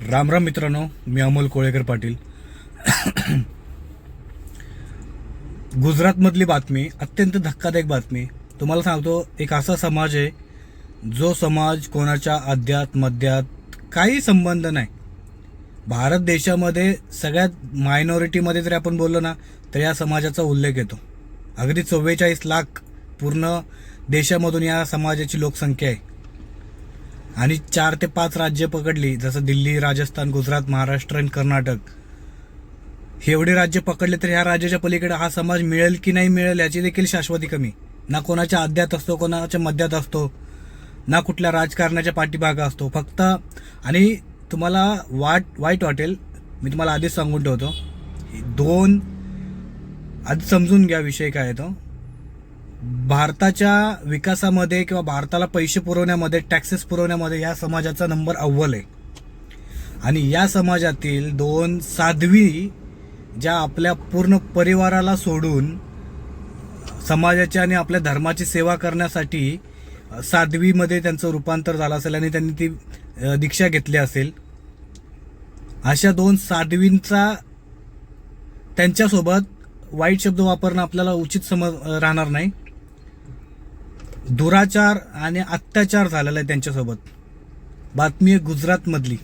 राम राम मित्रांनो मी अमोल कोळेकर पाटील. गुजरातमधली बातमी अत्यंत धक्कादायक बातमी. तुम्हाला सांगतो एक असा समाज आहे जो समाज कोणाच्या अध्यात मध्यात काही संबंध नाही. भारत देशामध्ये सगळ्यात मायनॉरिटीमध्ये जरी आपण बोललो ना तर या समाजाचा उल्लेख येतो. अगदी चव्वेचाळीस लाख पूर्ण देशामधून या समाजाची लोकसंख्या आहे. आणि चार ते पाच राज्य पकडली जसं दिल्ली राजस्थान गुजरात महाराष्ट्र आणि कर्नाटक. हे एवढे राज्य पकडले तर ह्या राज्याच्या पलीकडे हा समाज मिळेल की नाही मिळेल याची देखील शाश्वती कमी. ना कोणाच्या अध्यात असतो कोणाच्या मध्यात असतो ना कुठल्या राजकारणाच्या पाठीभागा असतो. फक्त आणि तुम्हाला वाट वाईट वाटेल मी तुम्हाला आधीच सांगून ठेवतो दोन आधी समजून घ्या विषय काय आहे तो. भारताच्या विकासामध्ये किंवा भारताला पैसे पुरवण्यामध्ये टॅक्सेस पुरवण्यामध्ये या समाजाचा नंबर अव्वल आहे. आणि या समाजातील दोन साध्वी ज्या आपल्या पूर्ण परिवाराला सोडून समाजाच्या आणि आपल्या धर्माची सेवा करण्यासाठी साध्वीमध्ये त्यांचं रूपांतर झालं असेल आणि त्यांनी ती दीक्षा घेतली असेल अशा दोन साध्वींचा त्यांच्यासोबत वाईट शब्द वापरणं आपल्याला उचित समज राहणार नाही. दुराचार आणि अत्याचार झालेला आहे त्यांच्यासोबत. बातमी आहे गुजरातमधली.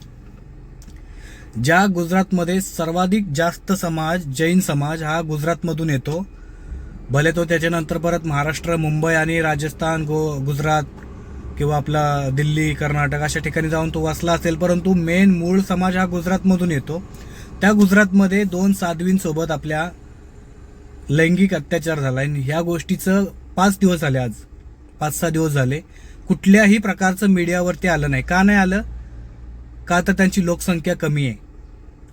ज्या गुजरातमध्ये सर्वाधिक जास्त समाज जैन समाज हा गुजरातमधून येतो भले तो त्याच्यानंतर परत महाराष्ट्र मुंबई आणि राजस्थान गो गुजरात किंवा आपला दिल्ली कर्नाटक अशा ठिकाणी जाऊन तो वसला असेल परंतु मेन मूळ समाज हा गुजरातमधून येतो. त्या गुजरातमध्ये दोन साध्वींसोबत आपल्या लैंगिक अत्याचार झाला आणि ह्या गोष्टीचं पाच दिवस झाले आज. पाच सहा दिवस झाले. कुठल्याही प्रकारचं मीडियावरती आलं नाही. का नाही आलं? का तर त्यांची लोकसंख्या कमी आहे.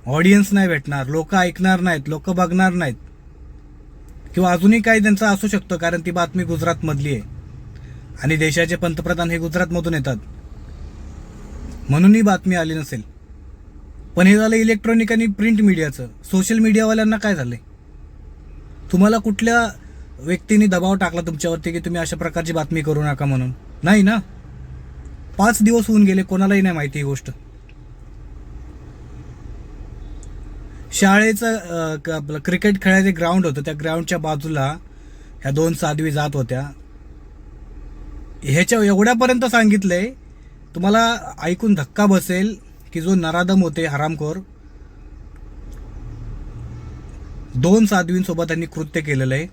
ऑडियन्स नाही भेटणार. लोक ऐकणार नाहीत. लोक बघणार नाहीत. किंवा अजूनही काही त्यांचं असू शकतं कारण ती बातमी गुजरातमधली आहे. आणि देशाचे पंतप्रधान हे गुजरातमधून येतात. म्हणून ही बातमी आली नसेल. पण हे झालं इलेक्ट्रॉनिक आणि प्रिंट मीडियाचं सोशल मीडियावाल्यांना काय झालंय? तुम्हाला कुठल्या व्यक्तीने दबाव टाकला तुमच्यावरती की तुम्ही अशा प्रकारची बातमी करू नका म्हणून. नाही ना? पाच दिवस होऊन गेले कोणालाही नाही माहिती ही गोष्ट. शाळेचं आपलं क्रिकेट खेळायचं ग्राउंड होतं. त्या ग्राउंडच्या बाजूला ह्या दोन साध्वी जात होत्या. ह्याच्या एवढ्यापर्यंत सांगितलंय तुम्हाला ऐकून धक्का बसेल की जो नरादम होते हरामखोर दोन साध्वींसोबत त्यांनी कृत्य केलेलं आहे.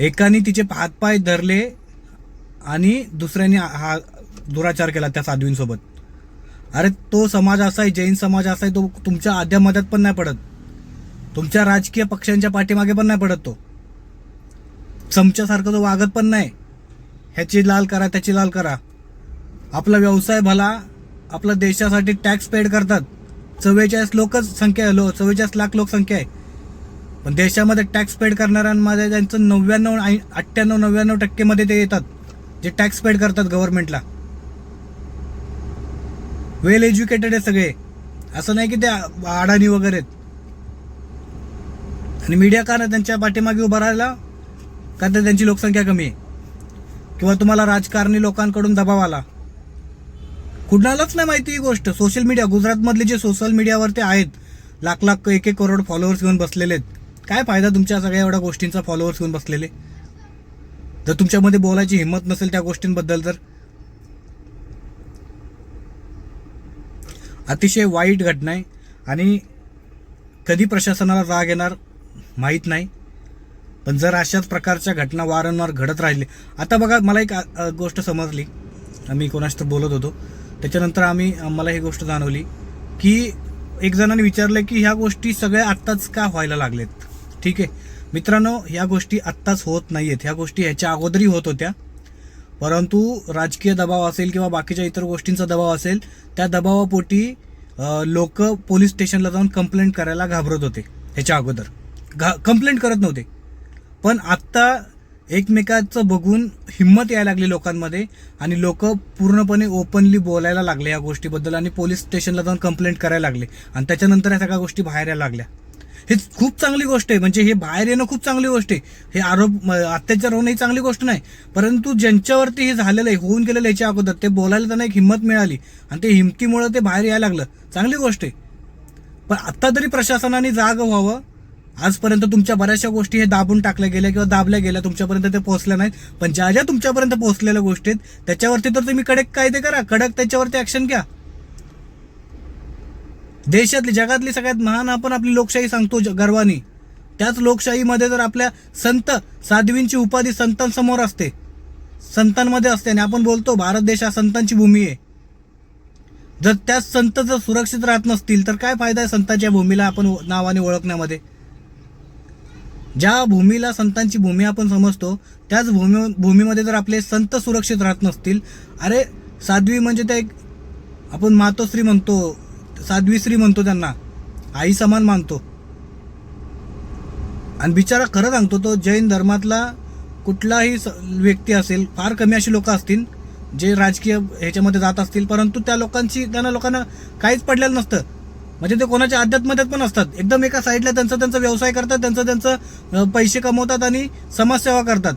एकाने तिचे हातपाय धरले आणि दुसऱ्याने हा दुराचार केला त्या साध्वींसोबत अरे तो समाज असा आहे जैन समाज असा आहे तो तुमच्या आद्यामध्यात पण नाही पडत. तुमच्या राजकीय पक्षांच्या पाठीमागे पण नाही पडत तो. चमच्यासारखं तो वागत पण नाही. ह्याची लाल करा त्याची लाल करा. आपला व्यवसाय भला आपल्या देशासाठी टॅक्स पेड करतात. चव्वेचाळीस लोकच संख्या आहे लो चव्वेचाळीस लाख लोकसंख्या आहे. पण देशामध्ये टॅक्स पेड करणाऱ्यांमध्ये त्यांचं नव्याण्णव अठ्ठ्याण्णव नव्याण्णव टक्केमध्ये ते येतात जे टॅक्स पेड करतात गव्हर्नमेंटला वेल एज्युकेटेड आहे सगळे. असं नाही की ते अडाणी वगैरे आहेत. आणि मीडिया का ना त्यांच्या पाठीमागे उभं राहायला का तर त्यांची लोकसंख्या कमी आहे. किंवा तुम्हाला राजकारणी लोकांकडून दबाव आला. कुणालाच नाही माहिती ही गोष्ट. सोशल मीडिया गुजरातमधले जे सोशल मीडियावरती आहेत लाख लाख एक एक करोड फॉलोअर्स घेऊन बसलेले आहेत. काय फायदा तुमच्या सगळ्या एवढ्या गोष्टींचा फॉलोअर्स घेऊन बसलेले? जर तुमच्यामध्ये बोलायची हिंमत नसेल त्या गोष्टींबद्दल तर. अतिशय वाईट घटना आहे आणि कधी प्रशासनाला राग येणार माहीत नाही. पण जर अशाच प्रकारच्या घटना वारंवार घडत राहिले आता बघा मला एक गोष्ट समजली. आम्ही कोणाशी तर बोलत होतो. त्याच्यानंतर आम्ही मला ही गोष्ट जाणवली की एक जणांनी विचारलं की ह्या गोष्टी सगळ्या आत्ताच का व्हायला लागलेत? ठीक आहे. मित्रांनो ह्या गोष्टी आत्ताच होत नाही आहेत ह्या गोष्टी ह्याच्या अगोदरही होत होत्या. परंतु राजकीय दबाव असेल किंवा बाकीच्या इतर गोष्टींचा दबाव असेल त्या दबावापोटी लोक पोलीस स्टेशनला जाऊन कंप्लेंट करायला घाबरत होते ह्याच्या अगोदर. घा कंप्लेंट करत नव्हते. पण आत्ता एकमेकाचं बघून हिंमत यायला लागली लोकांमध्ये आणि लोक पूर्णपणे ओपनली बोलायला लागले या गोष्टीबद्दल आणि पोलीस स्टेशनला जाऊन कंप्लेंट करायला लागले. आणि त्याच्यानंतर या सगळ्या गोष्टी बाहेर यायला लागल्या. हे खूप चांगली गोष्ट आहे. म्हणजे हे बाहेर येणं खूप चांगली गोष्ट आहे. हे आरोप अत्याचार होणं ही चांगली गोष्ट नाही. परंतु ज्यांच्यावरती हे झालेलं आहे होऊन गेलेलं याच्या अगोदर ते बोलायला त्यांना एक हिंमत मिळाली. आणि ते हिमतीमुळे ते बाहेर यायला लागलं. चांगली गोष्ट आहे. पण आत्ता तरी प्रशासनाने जाग व्हावं. आजपर्यंत तुमच्या बऱ्याचशा गोष्टी हे दाबून टाकल्या गेल्या किंवा दाबल्या गेल्या. तुमच्यापर्यंत ते पोहोचल्या नाहीत. पण ज्या ज्या तुमच्यापर्यंत पोहोचलेल्या गोष्टी आहेत त्याच्यावरती तर तुम्ही कडक कायदे करा. कडक त्याच्यावरती ऍक्शन घ्या. देशातली जगातली सगळ्यात महान आपण आपली लोकशाही सांगतो गर्वानी. त्याच लोकशाहीमध्ये जर आपल्या संत साध्वींची उपाधी संतांसमोर असते संतांमध्ये असते आणि आपण बोलतो भारत देश हा संतांची भूमी आहे. जर त्याच संत जर सुरक्षित राहत नसतील तर काय फायदा आहे संतांच्या भूमीला आपण नावाने ओळखण्यामध्ये? ज्या भूमीला संतांची भूमी आपण समजतो त्याच भूमी भूमीमध्ये जर आपले संत सुरक्षित राहत नसतील अरे साध्वी म्हणजे त्या एक आपण मातोश्री म्हणतो साध्वीश्री म्हणतो त्यांना. आई समान मानतो. आणि बिचारा खरं सांगतो तो जैन धर्मातला कुठलाही स- व्यक्ती असेल फार कमी अशी लोक असतील जे राजकीय ह्याच्यामध्ये जात असतील परंतु त्या लोकांची त्यांना लोकांना काहीच पडलेलं नसतं. म्हणजे ते कोणाच्या अध्यात्मात पण असतात. एकदम एका साईडला त्यांचा त्यांचा व्यवसाय करतात त्यांचं त्यांचं पैसे कमवतात आणि समाजसेवा करतात.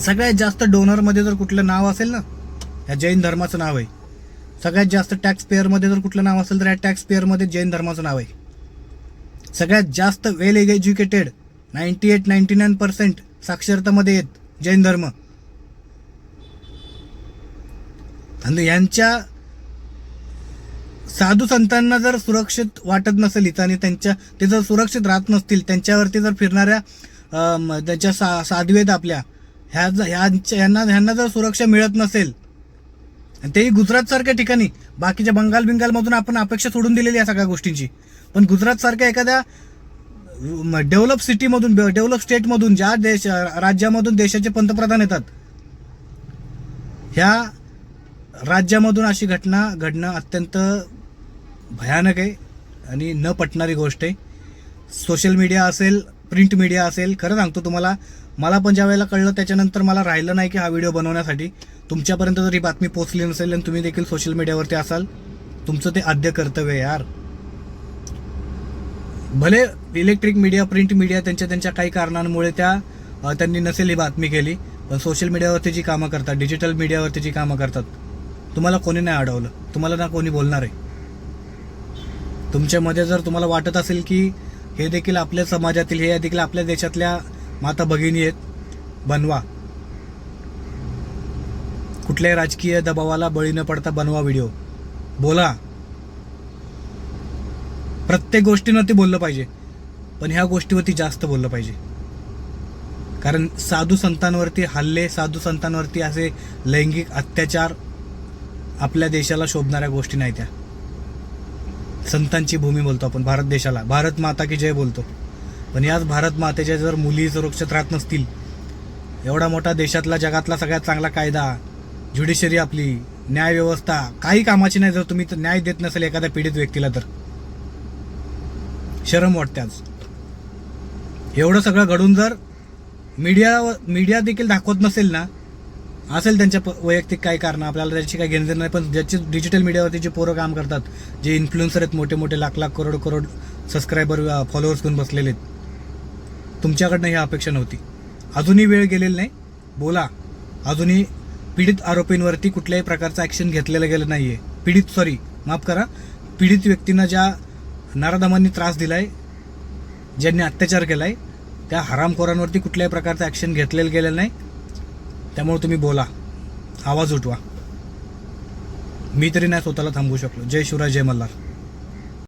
सगळ्यात जास्त डोनरमध्ये जर कुठलं नाव असेल ना या जैन धर्माचं नाव आहे. सगळ्यात जास्त टॅक्स पेअरमध्ये जर कुठलं नाव असेल तर या टॅक्स पेअरमध्ये जैन धर्माचं नाव आहे. सगळ्यात जास्त well educated ninety eight ninety nine percent साक्षरतामध्ये येत जैन धर्म. आणि यांच्या साधू संतांना जर सुरक्षित वाटत नसेल इथं आणि त्यांच्या ते जर सुरक्षित राहत नसतील त्यांच्यावरती जर फिरणाऱ्या त्यांच्या सा साधवेत आपल्या ह्या ह्यांच्या यांना ह्यांना जर सुरक्षा मिळत नसेल आणि तेही गुजरात सारख्या ठिकाणी. बाकीच्या बंगाल बिंगालमधून आपण अपेक्षा सोडून दिलेली आहे सगळ्या गोष्टींची. पण गुजरात सारख्या एखाद्या डेव्हलप सिटीमधून डेव्हलप स्टेटमधून ज्या देश राज्यामधून देशाचे पंतप्रधान येतात ह्या राज्यामधून अशी घटना घडणं अत्यंत भयानक आहे आणि न पटणारी गोष्ट आहे. सोशल मीडिया असेल प्रिंट मीडिया असेल खरं सांगतो तुम्हाला मला पण ज्या वेळेला कळलं त्याच्यानंतर मला राहिलं नाही की हा व्हिडिओ बनवण्यासाठी. तुमच्यापर्यंत जर ही बातमी पोहोचली नसेल आणि तुम्ही देखील सोशल मीडियावरती असाल तुमचं ते आद्य कर्तव्य यार. भले इलेक्ट्रिक मीडिया प्रिंट मीडिया त्यांच्या त्यांच्या काही कारणांमुळे त्या त्यांनी नसेल ही बातमी केली पण सोशल मीडियावरती जी कामं करतात डिजिटल मीडियावरती जी कामं करतात तुम्हाला कोणी नाही अडवलं. तुम्हाला ना कोणी बोलणार आहे. तुमच्यामध्ये जर तुम्हाला वाटत असेल की हे देखील आपल्या समाजातील हे देखील आपल्या देशातल्या माता भगिनी आहेत. बनवा. कुठल्याही राजकीय दबावाला बळी न पडता बनवा व्हिडिओ. बोला. प्रत्येक गोष्टीवरती बोललं पाहिजे पण ह्या गोष्टीवरती जास्त बोललं पाहिजे. कारण साधू संतांवरती हल्ले साधू संतांवरती असे लैंगिक अत्याचार आपल्या देशाला शोभणाऱ्या गोष्टी नाही त्या. संतांची भूमी बोलतो आपण भारत देशाला. भारत माता की जय बोलतो. पण याच भारत मातेच्या जर मुली सुरक्षित राहत नसतील एवढा मोठा देशातला जगातला सगळ्यात चांगला कायदा ज्युडिशरी आपली न्यायव्यवस्था काही कामाची नाही जर तुम्ही तर न्याय देत नसेल एखाद्या पीडित व्यक्तीला तर. शरम वाटते आज. एवढं सगळं घडून जर मीडिया मीडिया देखील दाखवत नसेल ना असेल त्यांच्या वैयक्तिक काही कारण आपल्याला त्याची काही घेणं नाही पण ज्याचे डिजिटल मीडियावरती जे पोरं काम करतात जे इन्फ्लुएन्सर आहेत मोठे मोठे लाख लाख करोड करोड सबस्क्रायबर फॉलोअर्स घेऊन बसलेले आहेत तुमच्याकडनं ही अपेक्षा नव्हती. अजूनही वेळ गेलेली नाही. बोला. अजूनही पीडित आरोपींवरती कुठल्याही प्रकारचं ॲक्शन घेतलेलं गेलं नाही आहे पीडित सॉरी माफ करा. पीडित व्यक्तींना ज्या नराधमांनी त्रास दिला आहे ज्यांनी अत्याचार केला आहे त्या हरामखोरांवरती कुठल्याही प्रकारचं ॲक्शन घेतलेलं गेलेलं नाही. त्यामुळे तुम्ही बोला. आवाज उठवा. मी तरी नाही स्वतःला थांबवू शकलो. जय शिवराय जय मल्हार.